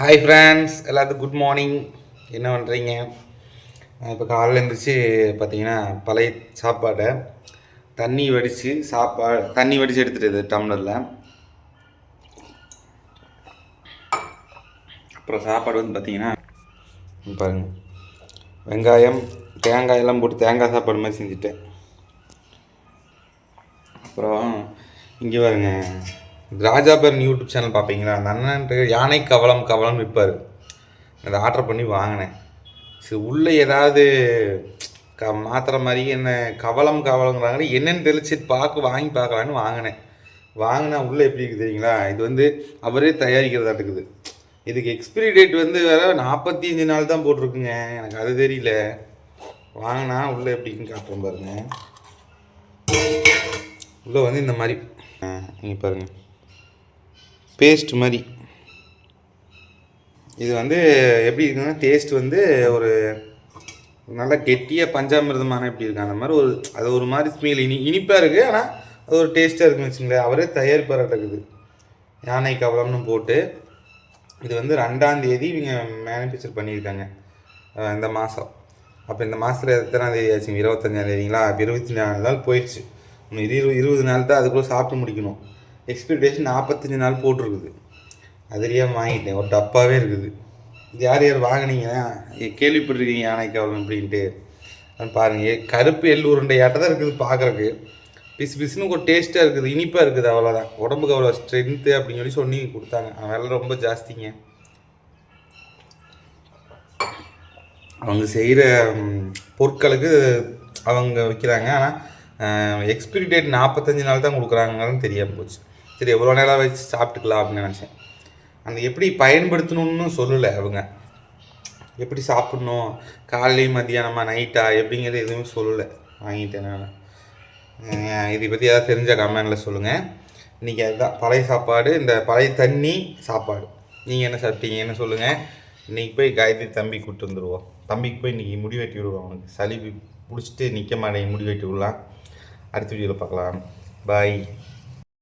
Hi friends எல்லாத்துக்கும் good morning என்ன பண்ணுறீங்க இப்போ காலையில் எழுந்திரிச்சு பார்த்தீங்கன்னா பழைய சாப்பாடை தண்ணி வடித்து சாப்பாடு தண்ணி வடித்து எடுத்துட்டு டம்ளரில் அப்புறம் சாப்பாடு வந்து பார்த்தீங்கன்னா பாருங்கள் வெங்காயம் தேங்காய் எல்லாம் போட்டு தேங்காய் சாப்பாடு மாதிரி செஞ்சுட்டேன். அப்புறம் இங்கே பாருங்க. ராஜாபரன் யூடியூப் சேனல் பார்ப்பீங்களா? அந்த அண்ணன்ட்டு யானை கவலம் கவலம் விற்பார் அதை ஆர்டர் பண்ணி வாங்கினேன். சரி உள்ளே ஏதாவது க மாத்திர மாதிரி என்ன கவலம் கவலங்கிறாங்க என்னென்னு தெளிச்சு பார்க்க வாங்கி பார்க்கலான்னு வாங்கினேன். வாங்கினா உள்ளே எப்படி இருக்குது தெரியுங்களா? இது வந்து அவரே தயாரிக்கிறதா இருக்குது. இதுக்கு எக்ஸ்பிரி டேட் வந்து வேறு நாற்பத்தி அஞ்சு நாள் தான் போட்டிருக்குங்க. எனக்கு அது தெரியல. வாங்கினா உள்ளே எப்படின்னு காட்டுறேன் பாருங்க. உள்ளே வந்து இந்த மாதிரி. இங்கே பாருங்க. பேஸ்ட் மாதிரி. இது வந்து எப்படி இருக்குன்னா டேஸ்ட் வந்து ஒரு நல்லா கெட்டியாக பஞ்சாமிர்தமான எப்படி இருக்கு அந்த மாதிரி ஒரு அது ஒரு மாதிரி ஸ்மெல் இனி இனிப்பாக இருக்குது ஆனால் அது ஒரு டேஸ்ட்டாக இருக்குன்னு வச்சுங்களேன். அவரே தயாரிப்பாக இருக்குது. யானை கவலம்னு போட்டு இது வந்து ரெண்டாம் தேதி இவங்க மேனுஃபேக்சர் பண்ணியிருக்காங்க. இந்த மாதம் அப்போ இந்த மாதத்தில் எத்தனாம் தேதி ஆச்சுங்க? இருபத்தஞ்சாம் தேதிங்களா? இருபத்தி நாலு நாள் போயிடுச்சு. இன்னும் இது இருபது நாள் தான் அதுக்குள்ளே சாப்பிட்டு முடிக்கணும். எக்ஸ்பீரியேஷன் நாற்பத்தஞ்சு நாள் போட்டிருக்குது. அதுலேயே வாங்கிட்டேன். ஒரு டப்பாவே இருக்குது. இது யார் யார் வாங்குனீங்க? கேள்விப்பட்டிருக்கீங்க யானை அப்படின்ட்டு. பாருங்கள் பாருங்க. கருப்பு எள் உருண்டையாட்ட தான் இருக்குது பார்க்குறக்கு. பிசு பிசுன்னு ஒரு டேஸ்ட்டாக இருக்குது. இனிப்பாக இருக்குது அவ்வளோதான் உடம்புக்கு அவ்வளோ ஸ்ட்ரென்த்து அப்படின்னு சொல்லி சொல்லி கொடுத்தாங்க. விலை ரொம்ப ஜாஸ்திங்க. அவங்க செய்கிற பொருட்களுக்கு அவங்க விற்கிறாங்க ஆனால் எக்ஸ்பிரி டேட் நாற்பத்தஞ்சு நாள் தான் கொடுக்குறாங்கன்னு தெரியாமல் போச்சு. சரி எவ்வளோ நேரம் வச்சு சாப்பிட்டுக்கலாம் அப்படின்னு நினச்சேன். அந்த எப்படி பயன்படுத்தணும்னு சொல்லலை அவங்க. எப்படி சாப்பிட்ணும்? காலையிலையும் மதியானமா நைட்டா எப்படிங்கிறது எதுவுமே சொல்லலை. வாங்கிட்டேன் நான். இதை பற்றி ஏதாவது தெரிஞ்ச கமெண்டில் சொல்லுங்கள் இன்றைக்கி அதுதான். பழைய சாப்பாடு இந்த பழைய தண்ணி சாப்பாடு. நீங்கள் என்ன சாப்பிட்டீங்கன்னு சொல்லுங்கள் இன்றைக்கி போய் காயத்ரி தம்பி கூப்பிட்டு வந்துடுவோம் தம்பிக்கு போய் இன்றைக்கி முடி வெட்டி விடுவோம் அவனுக்கு. சளி பிடிச்சிட்டு நிற்க மாட்டேங்க முடி வெட்டி விடலாம். அடுத்த வீடியோவில் பார்க்கலாம். பாய்